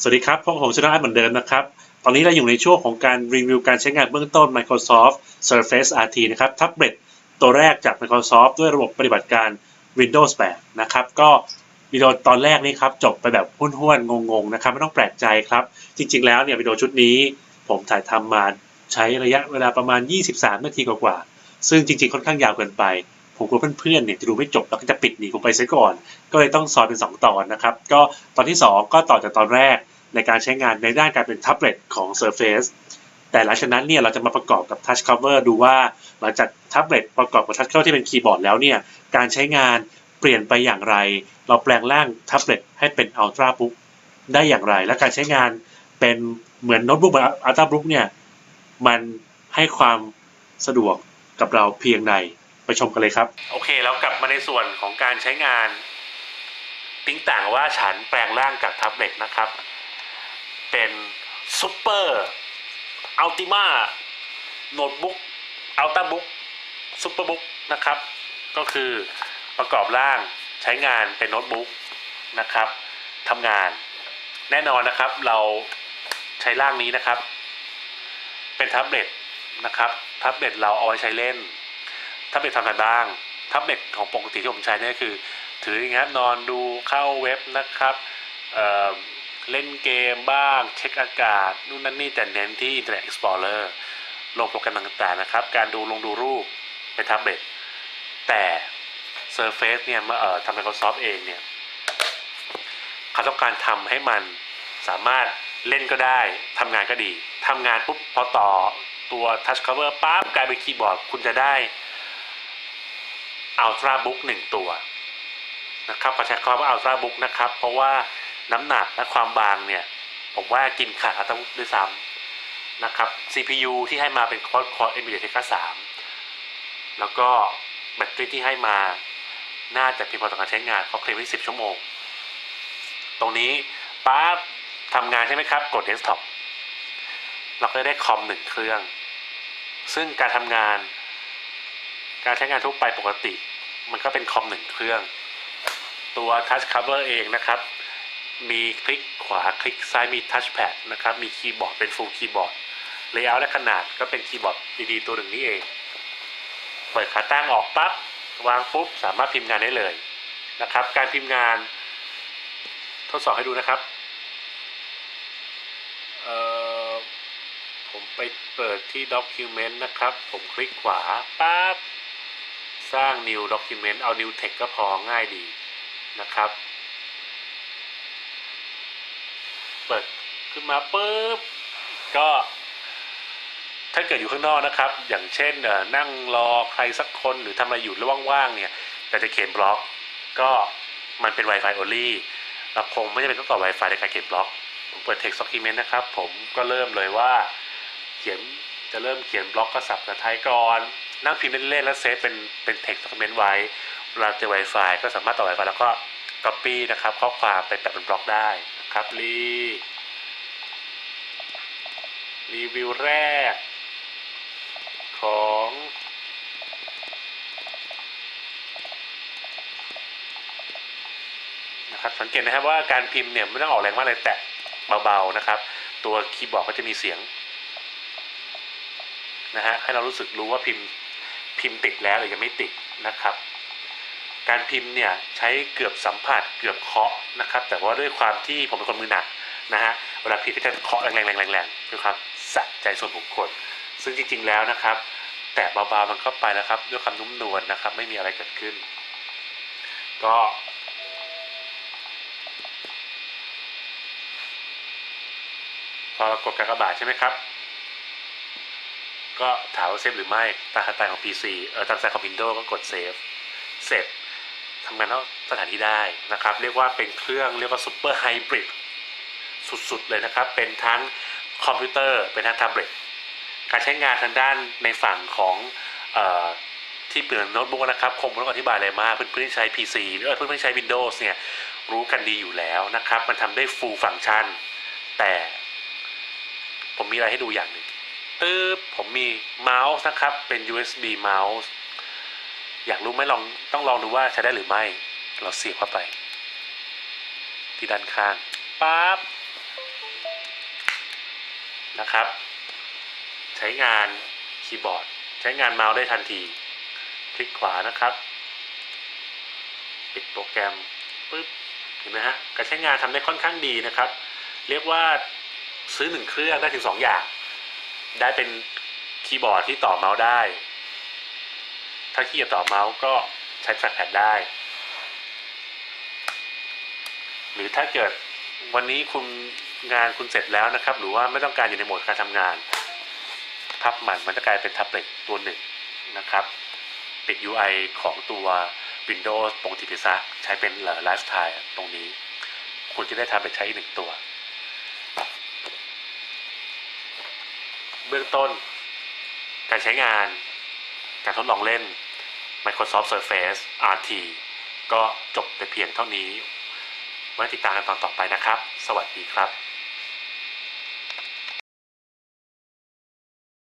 สวัสดีครับพบกับผมชนะเหมือนเดิมนะครับ ตอนนี้เราอยู่ในช่วงของการรีวิวการใช้งานเบื้องต้น Microsoft Surface RT นะครับแท็บเล็ตตัวแรกจาก Microsoft ด้วยระบบปฏิบัติการ Windows 8 นะครับ ก็วิดีโอตอนแรกนี้ครับ จบไปแบบห้วนๆงงๆนะครับ ไม่ต้องแปลกใจครับ จริง ๆ แล้วเนี่ยวิดีโอชุดนี้ ผมถ่ายทำมาใช้ระยะเวลาประมาณ 23 นาทีกว่าๆซึ่งจริง ๆ ค่อนข้างยาวเกินไป ผมกลัวเพื่อนๆเนี่ยจะดูไม่จบแล้วก็จะปิดหนีผมไปซะก่อน ก็เลยต้องซอยเป็น 2 ตอนนะครับ ก็ตอนที่ 2 ก็ต่อจากตอนแรกในการใช้งานในด้านการเป็นแท็บเล็ตของ Surface แต่หลังจากนั้นเนี่ยเราจะมาประกอบกับ Touch Cover ดูว่าหลังจากแท็บเล็ตประกอบกับ Touch Cover ที่เป็นคีย์บอร์ดแล้วเนี่ยการใช้งานเปลี่ยนไปอย่างไร เราแปลงร่างแท็บเล็ตให้เป็น Ultrabook ได้อย่างไร และการใช้งานเป็นเหมือนโน้ตบุ๊กแบบ Ultrabook เนี่ยมันให้ความสะดวกกับเราเพียงใด ไปชมกันเลยครับ โอเค แล้วกลับมาในส่วนของการใช้งานติ้งต่างว่าฉันแปลงร่างจากแท็บเล็ตนะครับ เป็นซูเปอร์อัลติมาโน้ตบุ๊กอัลต้าบุ๊กซูเปอร์บุ๊กนะครับ ก็คือประกอบร่างใช้งานเป็นโน้ตบุ๊กนะครับทำงานแน่นอนนะครับ เราใช้ร่างนี้นะครับ เป็นแท็บเล็ตนะครับแท็บเล็ตเราเอาไว้ใช้เล่น แท็บเล็ตทำอะไรบ้างแท็บเล็ตของปกติที่ผมใช้เนี่ยคือ ถืออย่างเงี้ยนอนดูเข้าเว็บนะครับเเล่นเกมบ้าง เช็คอากาศนู่นนั่นนี่แต่เน้นที่ Internet Explorer ลงโปรแกรมต่างๆนะครับ การดูลงดูรูปเป็นแท็บเล็ตแต่ Surface เนี่ยเมื่อเอ่อทำ Microsoft เองเนี่ยเขาต้องการทำให้มันสามารถเล่นก็ได้ทำงานก็ดีทำงานปุ๊บพอต่อตัว Touch Cover ปั๊บกลายเป็นคีย์บอร์ดคุณจะได้ Ultrabook หนึ่งตัวนะครับขอใช้คำว่า Ultra Book นะครับ เพราะว่าน้ำหนักและความบางเนี่ย ผมว่ากินขาด Ultra Book ด้วยซ้ำนะครับ CPU ที่ให้มาเป็น Quad Core NVIDIA Tegra 3 แล้วก็แบตเตอรี่ที่ให้มาน่าจะเพียงพอต่อการใช้งานเขาเคลมไว้10 ชั่วโมง ตรงนี้ปั๊บทำงานใช่ไหมครับ กด Desktop เราก็ได้คอมหนึ่งเครื่อง ซึ่งการทำงาน การใช้งานทั่วไปปกติ มันก็เป็นคอมหนึ่งเครื่อง ตัว Touch Cover เองนะครับ มีคลิกขวาคลิกซ้ายมี Touch Pad นะครับ มีคีย์บอร์ดเป็น Full Keyboard Layout และขนาดก็เป็นคีย์บอร์ดดีๆ ตัวหนึ่งนี่เอง เปิดขาตั้งออกปั๊บวางปุ๊บ สามารถพิมพ์งานได้เลยนะครับ การพิมพ์งาน ทดสอบให้ดูนะครับผมไปเปิดที่ Document นะครับ ผมคลิกขวาปั๊บ สร้าง new document เอา new text ก็พอง่ายดีนะครับ เปิดขึ้นมาปุ๊บก็ถ้าเกิดอยู่ข้างนอกนะครับ อย่างเช่นนั่งรอใครสักคนหรือทำอะไรอยู่ระว่างๆเนี่ยแต่จะเขียนบล็อก ก็มันเป็น Wi-Fi only เราคงไม่จำเป็นต้องต่อ Wi-Fi ในการเขียนบล็อก ผมเปิด text document นะครับ ผมก็เริ่มเลยว่า เขียนจะเริ่มเขียนบล็อกก็สับกระไทยก่อน นั่งพิมพ์เล่นๆแล้วเซฟเป็นเป็น text document ไว้เวลาเจอ Wi-Fi ก็สามารถต่อ Wi-Fi แล้วก็ copy นะครับข้อความไปแปะเป็นบล็อกได้นะครับรีรีวิวแรก ของนะครับสังเกตนะครับว่าการพิมพ์เนี่ยไม่ต้องออกแรงมากเลยแตะเบาๆนะครับ ตัวคีย์บอร์ดก็จะมีเสียงนะฮะให้เรารู้สึกรู้ว่าพิมพ์ พิมพ์ติดแล้วหรือยังไม่ติดนะครับ การพิมพ์เนี่ยใช้เกือบสัมผัสเกือบเคาะนะครับ แต่ว่าด้วยความที่ผมเป็นคนมือหนักนะฮะเวลาพิมพ์ก็จะเคาะแรงๆแรงๆด้วยความสะใจส่วนบุคคล ซึ่งจริง ๆแล้วนะครับ แตะเบาๆมันเข้าไปแล้วครับ ด้วยความนุ่มนวลนะครับ ไม่มีอะไรเกิดขึ้น ก็พอเรากดกากบาทใช่ไหมครับ ก็ถามว่าเซฟหรือไม่ตามสไตล์ของ PC เออตามสไตล์ของ Windows ก็กดเซฟเสร็จทำงานนอกสถานที่ได้นะครับ เรียกว่าเป็นเครื่องเรียกว่าซูเปอร์ไฮบริดสุดๆ เลยนะครับ เป็นทั้งคอมพิวเตอร์ เป็นทั้งแท็บเล็ตการใช้งานทางด้านในฝั่งของเออที่เปลี่ยนโน้ตบุ๊กนะครับ คงไม่ต้องอธิบายอะไรมาก เพื่อนๆใช้ PC หรือเพื่อนๆใช้ Windows เนี่ย รู้กันดีอยู่แล้วนะครับ มันทำได้ full function แต่ผมมีอะไรให้ดูอย่างหนึ่ง ตึ๊บผมมีเมาส์นะครับ เป็น USB เมาส์อยากรู้ไหมลองต้องลองดูว่าใช้ได้หรือไม่ เราเสียบเข้าไป ที่ด้านข้างปั๊บนะครับ ใช้งานคีย์บอร์ด ใช้งานเมาส์ได้ทันที คลิกขวานะครับ ปิดโปรแกรมปึ๊บเห็นไหมฮะการใช้งานทำได้ค่อนข้างดีนะครับ เรียกว่าซื้อหนึ่งเครื่องได้ถึงสองอย่าง ได้เป็นคีย์บอร์ดที่ต่อเมาส์ได้ ถ้าขี้เกียจต่อเมาส์ก็ใช้แทร็กแพดได้ หรือถ้าเกิดวันนี้คุณงานคุณเสร็จแล้วนะครับ หรือว่าไม่ต้องการอยู่ในโหมดการทำงาน พับมันมันจะกลายเป็นแท็บเล็ตตัวหนึ่งนะครับ ปิด UI ของตัว Windows ปกติไปซะใช้เป็นไลฟ์สไตล์ตรงนี้ คุณจะได้ทำเป็นใช้อีกหนึ่งตัว เบื้องต้น การใช้งาน การทดลองเล่น Microsoft Surface RT ก็จบแต่เพียงเท่านี้ ไว้ติดตามกันตอนต่อไปนะครับ สวัสดีครับ